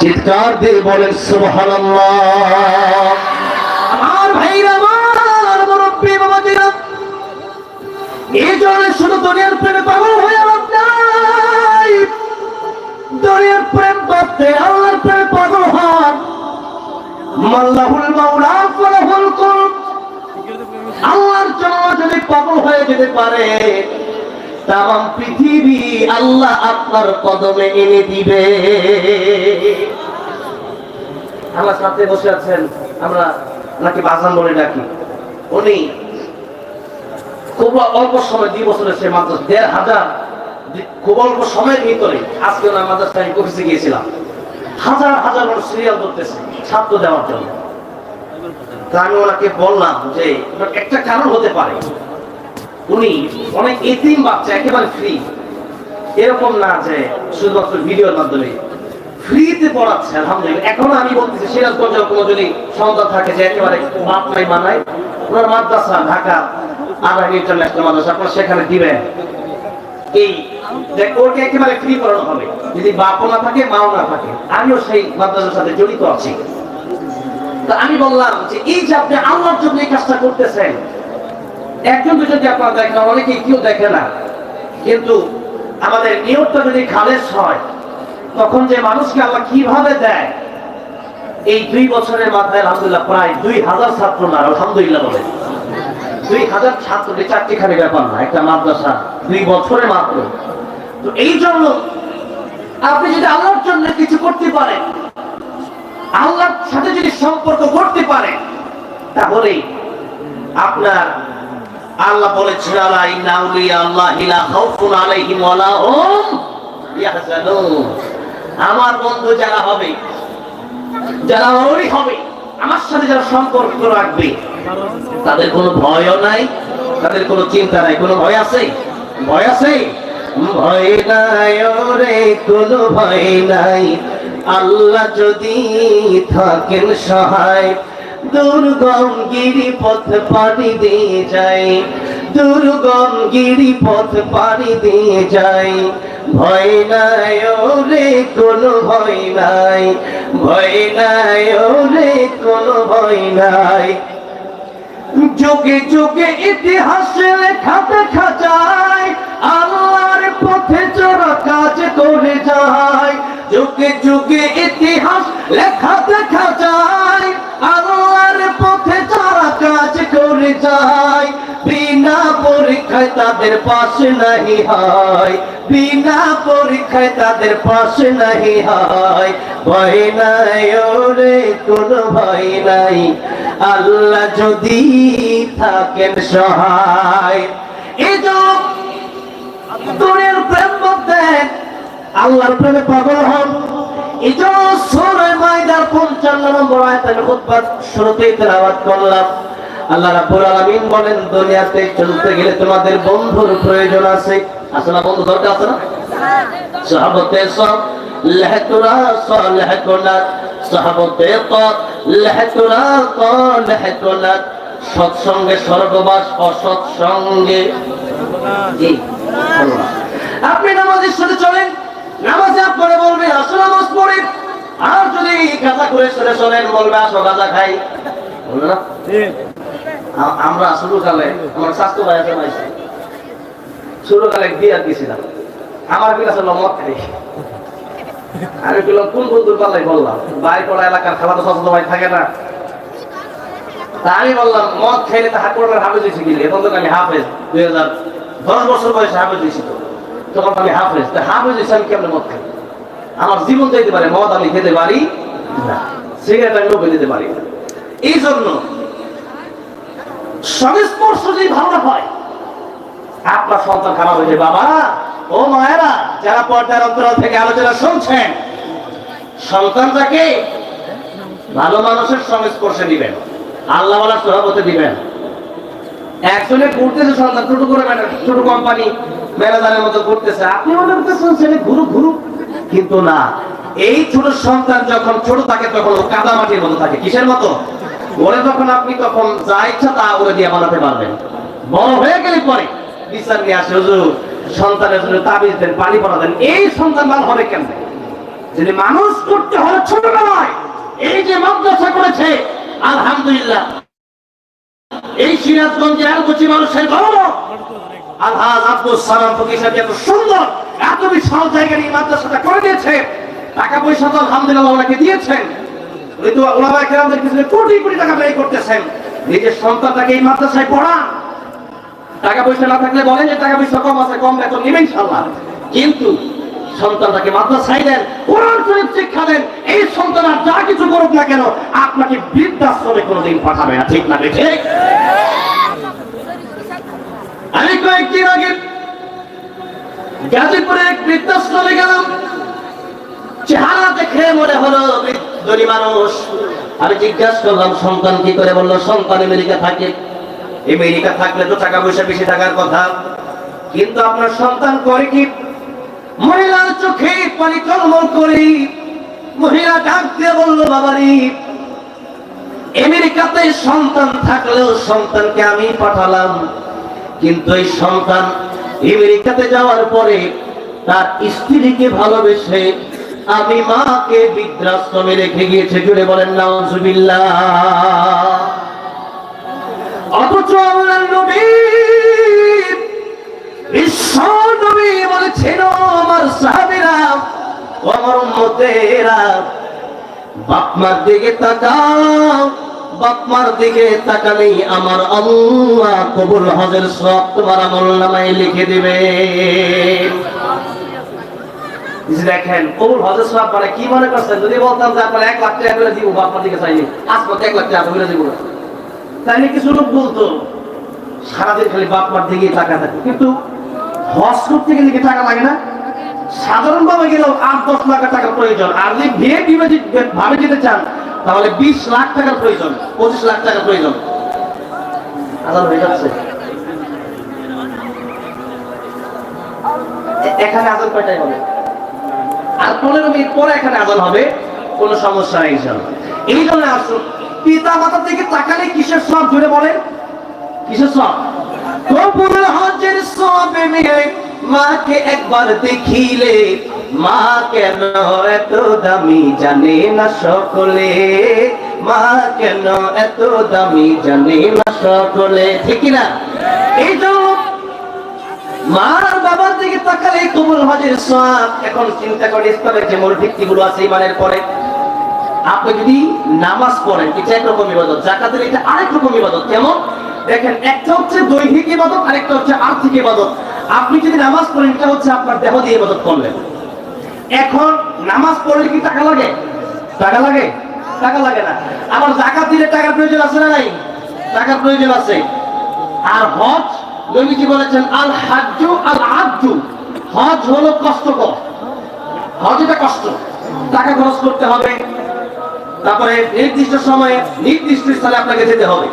চিৎকার দিয়ে বলেন, সুবহানাল্লাহ। আমার ভাইরা, আমার মুরব্বী, বাবাজিরা এই জন্য শুধু দুনিয়ার প্রেমে পাগল হয়ে লাভ নাই। দুনিয়ার প্রেম করতে আল্লাহর প্রেমে পাগল হন। মাল্লাহুল মাওলা ফালাহুল কুল আল্লাহর জন্য যদি পাগল হয়ে যেতে পারে তাম পৃথিবী আল্লাহ আপনার কদমে এনে দিবে। আমার সাথে বসে আছেন, আমরা নাকি বাজান বলে ডাকি। উনি খুব অল্প সময়, দুই বছরের সে মাত্র দেড় হাজার, খুব অল্প সময়ের ভিতরে আজকে ওনার মাদ্রাসায় অফিসে গিয়েছিলাম। হাজার হাজার মানুষ সিরিয়াল করতেছে ছাত্র দেওয়ার জন্য। তা আমি ওনাকে বললাম যে, একটা কারণ হতে পারে। উনি অনেক এতিম বাচ্চা, একেবারে ফ্রি এরকম না যে শুধুমাত্র ভিডিওর মাধ্যমে। ফ্রিতে পড়াচ্ছে, আলহামদুলিল্লাহ। এখনও আমি বলতেছি কোনো যদি সন্তান থাকে যে একেবারে বাপ নাই ওনার মাদ্রাসা, ঢাকা ইন্টারন্যাশনাল মাদ্রাসা সেখানে দিবেন। এই ওকে একেবারে ফ্রি পড়ানো হবে। যদি বাপও না থাকে, মাও না থাকে। আমিও সেই মাদ্রাসার সাথে জড়িত আছি। তো আমি বললাম যে এই যে আপনি আল্লাহর জন্য এই কাজটা করতেছেন একজন দুজন আপনারা দেখেন, অনেকে কেউ দেখে না। কিন্তু আমাদের নিয়তটা যদি খালেস হয়, তখন যে মানুষকে আল্লাহ কীভাবে দেয়, এই দুই বছরের মাথায় আলহামদুলিল্লাহ প্রায় দুই হাজার ছাত্র না আলহামদুলিল্লাহ বলে। দুই হাজার ছাত্র চারটিখানি ব্যাপার না, একটা মাদ্রাসা, দুই বছরে মাত্র। তো এই জন্য আপনি যদি আল্লাহর জন্য কিছু করতে পারেন, আল্লাহর সাথে যদি সম্পর্ক করতে পারেন, তাহলে আপনার আল্লাহ বলেছেন, আলা ইন্না আল্লাহি লা খাউফুন আলাইহিম ওয়া লা হুম আমার বন্ধু যারা হবে, যারা ওরই হবে, আমার সাথে যারা সম্পর্ক রাখবে, তাদের কোনো ভয়ও নাই, তাদের কোনো চিন্তা নাই, কোনো ভয় আছে? ভয় আছে? ভয় নাই ওরে, কোনো ভয় নাই। আল্লাহ যদি থাকেন সহায় দুর্গম গিরিপথ পানি দিয়ে যায়। দুর্গম গিরিপথ পানি দিয়ে যায়। ভয় নাই ওরে, কোনো ভয় নাই। ভয় নাই ওরে, কোনো ভয় নাই। যুগে যুগে ইতিহাস লেখা দেখা যায় আল্লাহর পথে চোরা কাজ করে যায়। যুগে যুগে ইতিহাস লেখা দেখা তাদের পাশে নাহি হয়। বিনা পরীক্ষায় তাদের পাশে নাহি হয়। ভয় নাই ওরে, কোনো ভয় নাই। আল্লাহ যদি থাকেন সহায়। এই যে দুনিয়ার প্রেম মধ্যে আল্লাহর প্রেমে পাগল হন। এই যে সুরে মাইদার পঞ্চান্ন নম্বর আয়াত আমি শুরুতেই তেলাওয়াত করলাম। আল্লাহ রাব্বুল আলামিন বলেন দুনিয়াতে চলতে গেলে তোমাদের বন্ধুর প্রয়োজন আছে। আছে না বন্ধু দরকার আছে না? সাহাবতে সব লহতুরা সলহতুনাত সাহাবতে ক লহতুরা ক লহতুনাত সৎসঙ্গে স্বর্গবাস অসৎ সঙ্গে আপনি নামাজের সাথে চলেন নামাজে আপনারা বলবেন আসো নামাজ পড়ে। আর যদি গাঁজা করে সরে চলেন বলবে আসো গাঁজা খাই। বলবে না আমরা শুরুকালে আমার স্বাস্থ্য ভাই আছে ভাই শুরুকালে বিয়ে দিয়েছিলাম। আমার খাই আমি বললাম কোন বন্ধুর পাল্লাই বললাম বাড়ি পড়া এলাকার তো সচেতন ভাই থাকে না। তা আমি বললাম মদ খাইলে তো হাত পড়ার হাফেজ হয়েছি গেলে এখন তো আমি হাফেজ। দুই হাজার দশ বছর বয়সে হাফেজ হয়েছি তো। তখন আমি হাফেজ। তা হাফেজ হয়েছি আমি কেমন মদ খাই? আমার জীবন যাইতে পারে মদ আমি খেতে পারি না। সিগারেট আমি দিতে পারি না। এই জন্য সংস্পর্শ যদি ভালো না হয়, আপনার সন্তান খারাপ হয়েছে বাবা, ও মায়েরা, যারা পর্দার অন্তরাল থেকে আলোচনা শুনছেন সন্তানটাকে ভালো মানুষের সংস্পর্শে দিবেন, আল্লাহ সভাপতি দিবেন। একজনে ঘুরতেছে সন্তান, ছোট করে ছোট কোম্পানি ম্যানেজারের মতো ঘুরতেছে। আপনি মনে করতেছেন ছেলে ঘুরুক ঘুরুক, কিন্তু না। এই ছোট সন্তান যখন ছোট থাকে, তখন কাদা মাটির মতো থাকে। কিসের মতো? ওরে যখন আপনি তখন যা ইচ্ছা তা ওরে দিয়ে বানাতে পারবেন। বড় হয়ে গেলে পরে বিচার নিয়ে আসে, হুজুর, সন্তানের জন্য তাবিজ দেন, পানি পড়া দেন, এই সন্তান ভালো হবে কেন যদি মানুষ করতে হলে ছোটবেলায় এই যে মাদ্রাসা করেছে, আলহামদুলিল্লাহ। এই সিরাজগঞ্জের এলকুচি মানুষের গৌরব। আলহাজ আব্দুল সালাম ফকির সাহেব এত সুন্দর, এত বিশাল জায়গায় এই মাদ্রাসাটা করে দিয়েছে। টাকা পয়সা তো আলহামদুলিল্লাহ ওনাকে দিয়েছেন। শিক্ষা দেন, এই সন্তান আর যা কিছু করুক না কেন, আপনাকে বৃদ্ধাশ্রমে কোনোদিন পাঠাবে না, ঠিক না ঠিক? আমি কয়েকদিন আগে গাজীপুরে এক বৃদ্ধাশ্রমে গেলাম। চেহারা দেখে মনে হলো ধনী মানুষ। আমি জিজ্ঞাসা করলাম, সন্তান কি করে বলল? সন্তান আমেরিকা থাকে। আমেরিকা থাকলে তো টাকা পয়সা বেশি থাকার কথা। কিন্তু আপনার সন্তান করে কি? মহিলার চোখে পানি টলমল করে। মহিলা ডাক দিয়ে বলল, বাবারি, আমেরিকাতে সন্তান থাকলেও সন্তানকে আমি পাঠালাম। কিন্তু এই সন্তান আমেরিকাতে যাওয়ার পরে তার স্ত্রীকে ভালোবেসে আমি মাকে বৃদ্ধাশ্রমে রেখে গিয়েছে। জুড়ে বলেন, নাউজুবিল্লাহ। অথচ বিশ্ব নবী আমার সাহাবীরা আমার বাপমার দিকে তাকাও, বাপমার দিকে তাকালেই আমার আল্লাহ কবুল হজের সব তোমার আমল নামায় লিখে দিবে। দেখেন, কবুল সব কি মনে করছেন? যদি বলতাম যে আপনার এক লাখ টাকা করে দিব দিকে চাইনি, আজ এক লাখ টাকা করে দিব কিছু লোক বলতো, সারাদিন খালি দিকে টাকা থাকে। কিন্তু হজ করতে গেলে কি টাকা লাগে না? সাধারণ ভাবে গেলেও আট, দশ লাখ প্রয়োজন। আর যদি বিবে ভাবে যেতে চান, তাহলে বিশ লাখ টাকার প্রয়োজন, পঁচিশ লাখ টাকার প্রয়োজন। আজান হয়ে যাচ্ছে এখানে আজান কয়টায় হবে? আর পনেরো মিনিট পরে এখানে আজান হবে, কোনো সমস্যা নেই এই জন্য আসুন, পিতা মাতা থেকে তাকালে কিসের সব জুড়ে বলেন? কিসের সব? কবুল হজের সবে মাকে একবার দেখিলে, মা কেন এত দামি জানে না সকলে? মা কেন এত দামি জানে না সকলে? ঠিক না এই জন্য মার বাবার দিকে তাকালে কবুল হজের সব এখন চিন্তা করে ইসলামের যে মূল ভিত্তিগুলো আছে ইমানের পরে। আপনি যদি নামাজ পড়েন, এটা একরকম ইবাদত জাকাতের এটা আরেক রকম ইবাদত। কেমন দেখেন, একটা হচ্ছে দৈহিক ইবাদত, আরেকটা হচ্ছে আর্থিক ইবাদত। আপনি যদি নামাজ পড়েন, এটা হচ্ছে আপনার দেহ দিয়ে ইবাদত করলেন। এখন নামাজ পড়লে কি টাকা লাগে? টাকা লাগে? টাকা লাগে না। আবার জাকাত দিলে টাকার প্রয়োজন আছে না নাই? টাকার প্রয়োজন আছে। আর হজ নবীজি বলেছেন, আল হাজ্জু আল হজ হলো কষ্টকর। হজ এটা কষ্ট। টাকা খরচ করতে হবে। তারপরে নির্দিষ্ট সময়ে নির্দিষ্ট স্থানে আপনাকে যেতে হবে।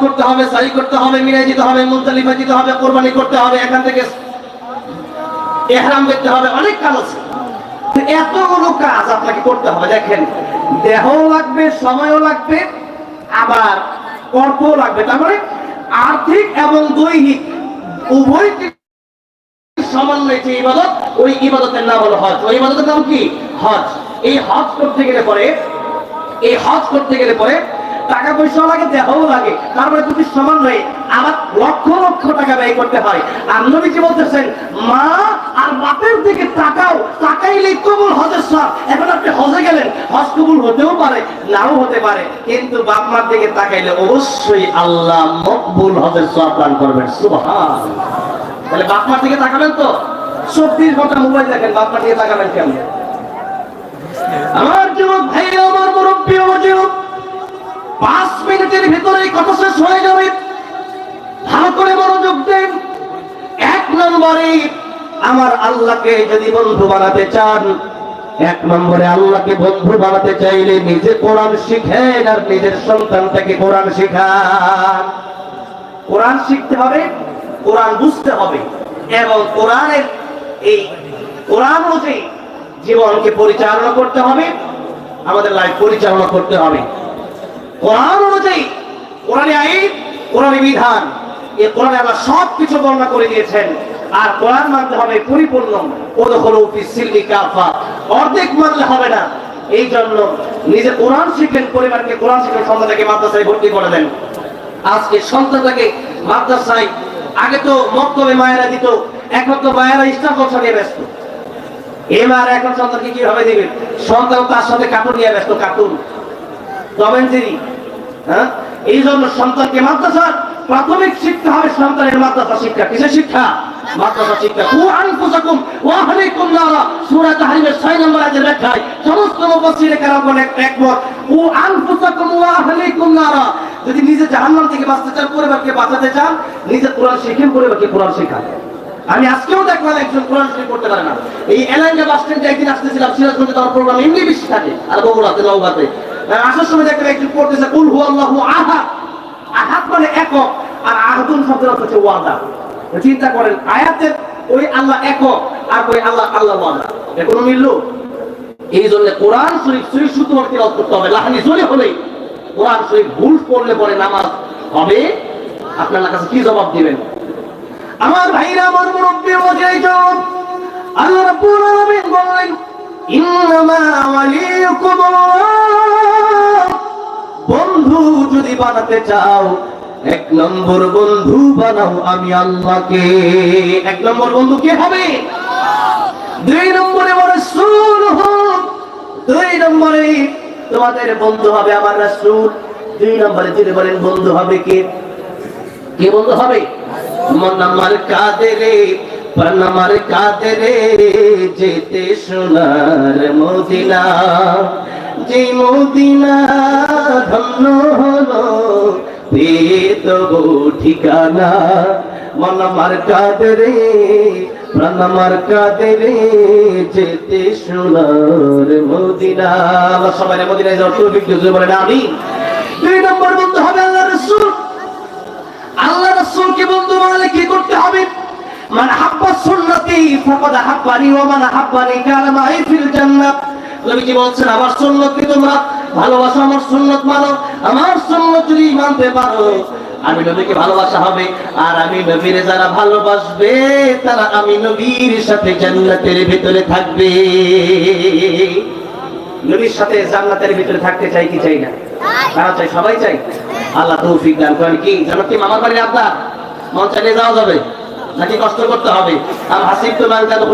করতে হবে করতে হবে, মিলাই হবে মুলতালিফা যেতে হবে, কোরবানি করতে হবে, এখান থেকে এহরাম দেখতে হবে, অনেক কাজ আছে। এতগুলো কাজ আপনাকে করতে হবে, দেখেন, দেহও লাগবে, সময়ও লাগবে, আবার অর্থও লাগবে, তার মানে আর্থিক এবং দৈহিক উভয় সমন্বয় যে ইবাদত, ওই ইবাদতের নাম হলো হজ। ওই ইবাদতের নাম কি? হজ। এই হজ করতে গেলে পরে, এই হজ করতে গেলে পরে টাকা পয়সা লাগে, দেহও লাগে। তারপরে দুটি সমন্বয়ে। আমার লক্ষ লক্ষ টাকা ব্যয় করতে হয়। আর নবীজি বলতেছেন, মা আর বাপের দিকে তাকাও, তাকাইলে কবুল হজের সব। এখন আপনি হজে গেলেন, হজ কবুল হতেও পারে, নাও হতে পারে, কিন্তু বাপ মার দিকে তাকাইলে অবশ্যই আল্লাহ মকবুল হজের সব দান করবেন। তাহলে বাপ মার দিকে তাকাবেন তো? চব্বিশ ঘণ্টা মোবাইল দেখেন, বাপ মার দিকে তাকাবেন কেমন? আমার যুবক ভাই, আমার মুরব্বী, আমার যুবক, পাঁচ মিনিটের ভিতরে কথা শেষ হয়ে যাবে। করে মনোযোগ দেন। এক নম্বরে আমার আল্লাহকে যদি বন্ধু বানাতে চান, এক নম্বরে আল্লাহকে বন্ধু বানাতে চাইলে নিজে কোরআন শিখেন আর নিজের সন্তানটাকে কোরআন শিখান। কোরআন শিখতে হবে, কোরআন বুঝতে হবে এবং কোরআনের এই কোরআন অনুযায়ী জীবনকে পরিচালনা করতে হবে, আমাদের লাইফ পরিচালনা করতে হবে। কোরআন অনুযায়ী কোরআনে আইন, কোরআনে বিধান। এই কোরআনে আল্লাহ সব কিছু বর্ণনা করে দিয়েছেন। আর কোরআন মানতে হবে পরিপূর্ণ। ওদখল সিল্লি কাফা। অর্ধেক মানলে হবে না। এই জন্য নিজে কোরআন শিখেন পরিবারকে কোরআন শিখেন সন্তানকে মাদ্রাসায় ভর্তি করে দেন। আজকে সন্তানটাকে মাদ্রাসায়, আগে তো মক্তবে মায়েরা দিত, এখন তো মায়েরা ইসলাম বছর নিয়ে ব্যস্ত। এবার এখন সন্তানকে কীভাবে দিবেন সন্তান তার সাথে কার্টুন নিয়ে ব্যস্ত, কার্টুন। কমেন্টারি হ্যাঁ? এই জন্য সন্তানকে মাদ্রাসা প্রাথমিক শিক্ষা হবে সন্তানের মাদ্রাসা শিক্ষা। কিসের শিক্ষা? মাদ্রাসা শিক্ষা। কু আনফুসাকুম ওয়া আহলিকুম নারা। সূরা তাহরিমের 6 নম্বর আয়াতের ব্যাখ্যায় সমস্ত মুফাসসিরে কেরাম বলেন একমত। কু আনফুসাকুম ওয়া আহলিকুম নারা। যদি নিজে থেকে বাঁচতে চান, পরিবারকে বাঁচাতে চান, নিজে কোরআন শিখেন, পরিবারকে কোরআন শেখান। আমি আজকেও দেখলাম একজন কোরআন শরীফ পড়তে পারে না। এই এলাঙ্গা বাস স্ট্যান্ডে একদিন আসতেছিলাম, সিরাজগঞ্জে তার প্রোগ্রাম এমনি থাকে, আর বগুড়াতে, নওগাঁতে। আসার সময় দেখলাম একজন পড়তেছে, কুল হু আল্লাহু আহাদ। আহাদ মানে একক আর আহাদুন শব্দের অর্থ হচ্ছে ওয়াদা। চিন্তা করেন, আয়াতের ওই আল্লাহ একক আর ওই আল্লাহ আল্লাহ ওয়াদা। এর কোনো মিলল এই জন্য কোরআন শরীফ শরীফ শুদ্ধভাবে তিলাওয়াত করতে হবে। লাহানি জোরে হলে কোরআন শরীফ ভুল পড়লে পরে নামাজ হবে। আপনার কাছে কি জবাব দিবেন? আমার ভাইরা, আমার মুরব্বী বোঝাই যান আল্লাহ রাব্বুল আলামিন বলেন, ইন্নামা ওয়ালিয়ুকুম আল্লাহ। বানাতে চাও। এক নম্বর বন্ধু বানাও আমি আল্লাহকে। এক নম্বর বন্ধু কে হবে? দুই নম্বরে সুর দুই নম্বরে তোমাদের বন্ধু হবে আমার রাসূল। দুই নম্বরে যদি বলেন, বন্ধু হবে কে? কে বন্ধু হবে? মন আমার কাদেরে, প্রাণ আমার কাদেরে, যেতে সোনার মদিনা। যে মদিনা ধন্য হলো ঠিকানা। মন আমার কাদেরে, প্রাণ আমার কাদেরে যেতে সোনার মদিনা। আমরা সবাই মদিনায় যাওয়ার তৌফিক আমি দুই নম্বর বন্ধু হবে আল্লাহ রাসূল। আল্লাহ রাসূলকে বন্ধু বানালে কি করতে হবে? মান হাব্বা সুন্নতি, ফাকাদ হাব্বানি ওয়া মান হাব্বানি কানা মাই ফিল জান্নাত। নবীজি বলছেন, আমার সুন্নতকে তোমরা? ভালোবাসো আমার সুন্নত মানো। আমার সুন্নত যদি মানতে পারো, আমি নবীকে ভালোবাসা হবে। আর আমি নবীরে যারা ভালোবাসবে, তারা আমি নবীর সাথে জান্নাতের ভিতরে থাকবে। নবীর সাথে জান্নাতের ভিতরে থাকতে চাই কি চাই না? তারা চাই সবাই চাই আল্লাহ তৌফিক দান করেন। কি? জানো কি মামার বাড়ির আপনার মন চাইলে যাওয়া যাবে। নাকি কষ্ট করতে হবে? আর হাসিব তো মান জানো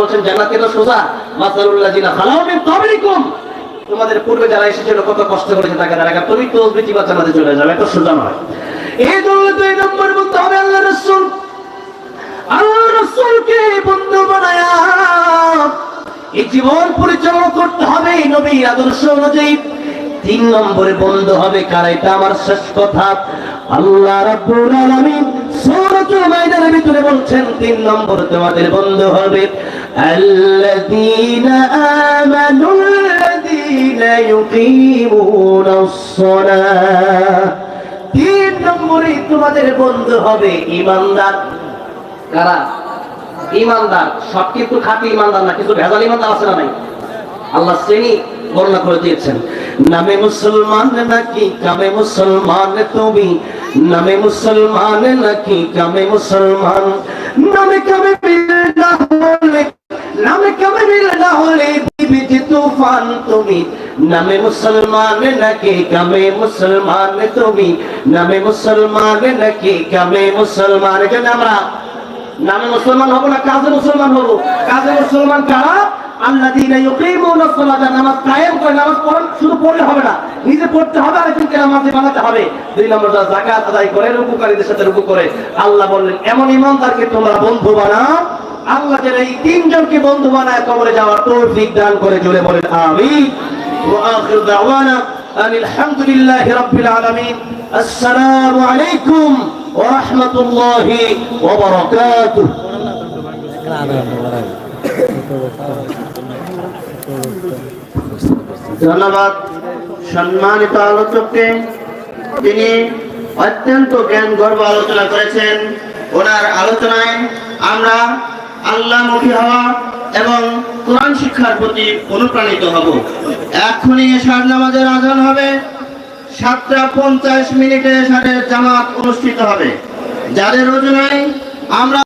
বলছেন, জান্নাতে তো সোজা? তোমাদের পূর্বে যারা এসেছিল, কত কষ্ট করেছে তাকে তারা তুমি তো বেশি বা জান্নাতে চলে যাবে এত সোজা নয়। এই জন্য দুই নম্বর বলতে হবে আল্লাহ রাসূল। আল্লাহ রাসূলকে বন্ধু বানায়া এই জীবন পরিচালনা করতে হবে এই নবীর আদর্শ অনুযায়ী। তিন নম্বরে বন্ধ হবে কার, এটা আমার শেষ কথা। আল্লাহ রাব্বুল আলামিন সূরাতুল মাইদার ভিতরে বলছেন, তিন নম্বর তোমাদের বন্ধ হবে আল্লাযীনা আমানুল্লাযীনা ইউকিমুনাস সালাহ তিন নম্বরে তোমাদের বন্ধু হবে ইমানদার। কারা? ইমানদার। সব কিন্তু খাঁটি ইমানদার না, কিছু ভেজাল ইমানদার আছে না নাই? আল্লাহ শ্রেণি বর্ণনা করে দিয়েছেন। নামে মুসলমান নাকি, কামে মুসলমান তুমি? নামে মুসলমান নাকি, কামে মুসলমান? নামে কামে মিল না নামে কামে মিল না হলে দিবি তুফান তুমি? নামে মুসলমান নাকি কামে মুসলমান তুমি? নামে মুসলমান নাকি কামে মুসলমান? এখানে আমরা নামে মুসলমান হব না কাজে মুসলমান হব? কাজে মুসলমান কারা? সালাতা, নামাজ কায়েম করে নামাজ শুধু পড়লে হবে না, নিজে পড়তে হবে আর একজনকে নামাজে বানাতে হবে। দুই নম্বর যাকাত আদায় করে রুকুকারীদের সাথে রুকু করে। আল্লাহ বললেন, এমন ইমানদারকে তোমরা বন্ধু বানাও আল্লাহ যেন এই তিনজনকে বন্ধু বানায় কবরে যাওয়ার তৌফিক দান করে জুড়ে বলেন, আমিন। ওয়া আখির দাওয়ানা আনিল হামদুলিল্লাহি রাব্বিল আলামিন। আসসালামু আলাইকুম ওয়া রাহমাতুল্লাহি ওয়া ধন্যবাদ। সম্মানিত আলোচককে, তিনি অত্যন্ত জ্ঞান গর্ব আলোচনা করেছেন। ওনার আলোচনায় আমরা আল্লাহমুখী হওয়া এবং কোরআন শিক্ষার প্রতি অনুপ্রাণিত হব। এখনই এশার নামাজের আজান হবে। সাতটা পঞ্চাশ মিনিটে এশারের জামাত অনুষ্ঠিত হবে। যাদের রোজনায় আমরা